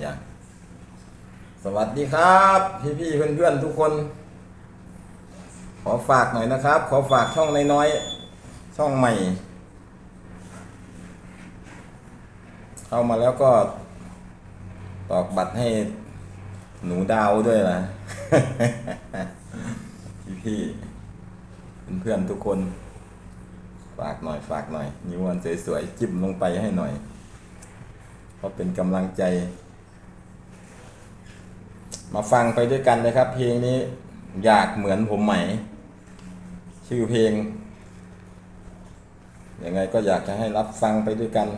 อย่าง สวัสดีครับ พี่พี่เพื่อนเพื่อนทุกคน ขอฝากหน่อยนะครับ ขอฝากช่องน้อยๆช่องใหม่ เข้ามาแล้วก็ตอกบัตรให้หนูดาวด้วยนะพี่พี่เพื่อนๆทุกคน ฝากหน่อยฝากหน่อยนิวอันสวยๆจิ้มลงไปให้หน่อย เพราะเป็นกำลังใจ มาฟังไปด้วยกันนะครับ เพลงนี้อยากเหมือนผมไหม ชื่อเพลงยังไงก็อยากจะให้รับฟังไปด้วยกัน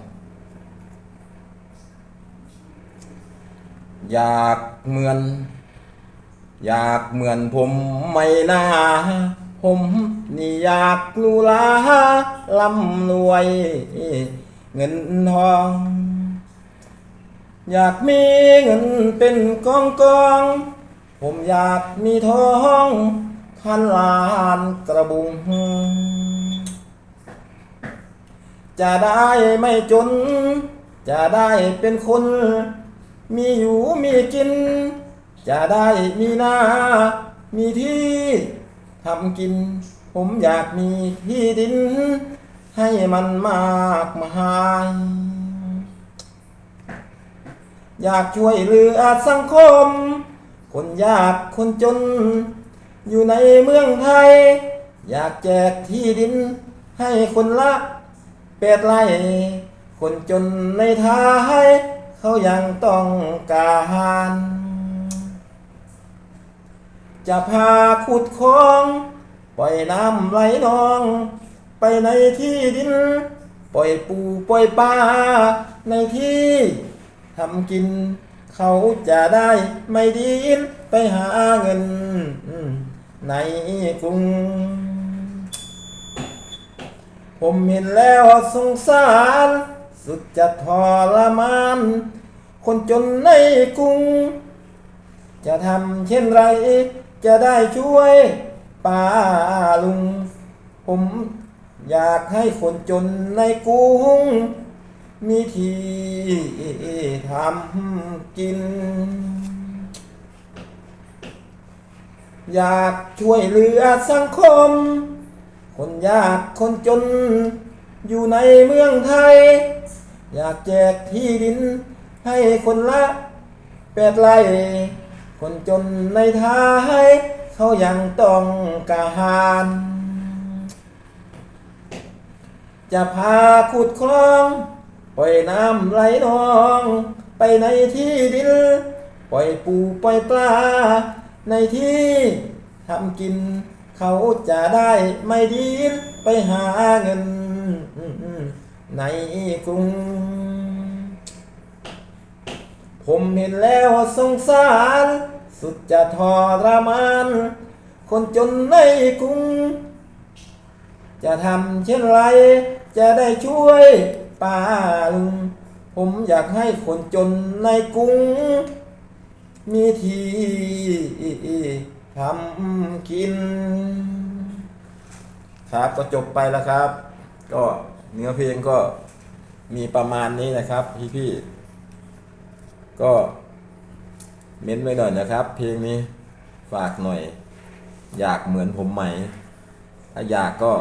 อยากเหมือน อยากเหมือนผมไม่นาผมนี่อยากลูลาลำรวย เงินทอง อยากมีเงินเป็นกองกอง ผมอยากมีทองพันล้านกระบุง จะได้ไม่จน จะได้เป็นคน มีอยู่มีกิน จะได้มีหน้า มีที่ทำกิน ผมอยากมีที่ดิน ให้มันมากมาย อยากช่วยเหลือสังคม คนยากคนจน อยู่ในเมืองไทย อยากแจกที่ดิน ให้คนละแปดไร่คนจนในไทยเขายังต้องการจะพาขุดคลอง ปล่อยน้ำไหลนอง ไปในที่ดิน ปล่อยปูปล่อยปลาในที่ ทำกิน เขาจะได้ไม่ดินไปหาเงิน ในกรุง ผมเห็นแล้วสงสาร สุดจะทรมาน คนจนในกรุง จะทำเช่นไรจะได้ช่วยป้าลุง ผมอยากให้คนจนในกรุง มีที่ทำกิน อยากช่วยเหลือสังคม คนยากคนจน อยู่ในเมืองไทย อยากแจกที่ดิน ให้คนละแปดไร่คนจนในไทย เขายังต้องการจะพาขุดคลอง ปล่อยน้ำไหลนอง ไปในที่ดิน ปล่อยปูปล่อยปลา ในที่ทำกิน เขาจะได้ไม่ดินไปหาเงิน ในกรุง ผมเห็นแล้วสงสาร สุดจะทรมาน คนจนในกรุง จะทำเช่นไร จะได้ช่วย ป้าลุงผมอยากให้คนจนในกรุง มีที่ทำกิน ครับก็จบไปแล้วครับ ก็เนื้อเพลงก็มีประมาณนี้นะครับ พี่ๆก็เม้นไว้หน่อยนะครับ เพลงนี้ฝากหน่อย อยากเหมือนผมไหม ถ้าอยากก็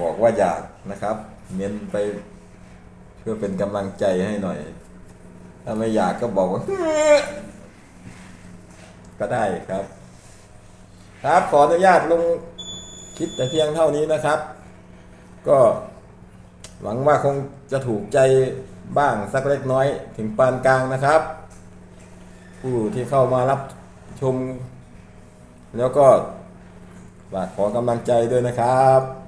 บอกว่าอยากนะครับ เม้นไปเพื่อเป็นกำลังใจให้หน่อย ถ้าไม่อยากก็บอกว่า ก็ได้ครับ ครับขออนุญาตลงคลิปแต่เพียงเท่านี้นะครับ ก็หวังว่าคงจะถูกใจบ้างสักเล็กน้อยถึงปานกลางนะครับ ผู้ที่เข้ามารับชม แล้วก็ฝากขอกำลังใจด้วยนะครับ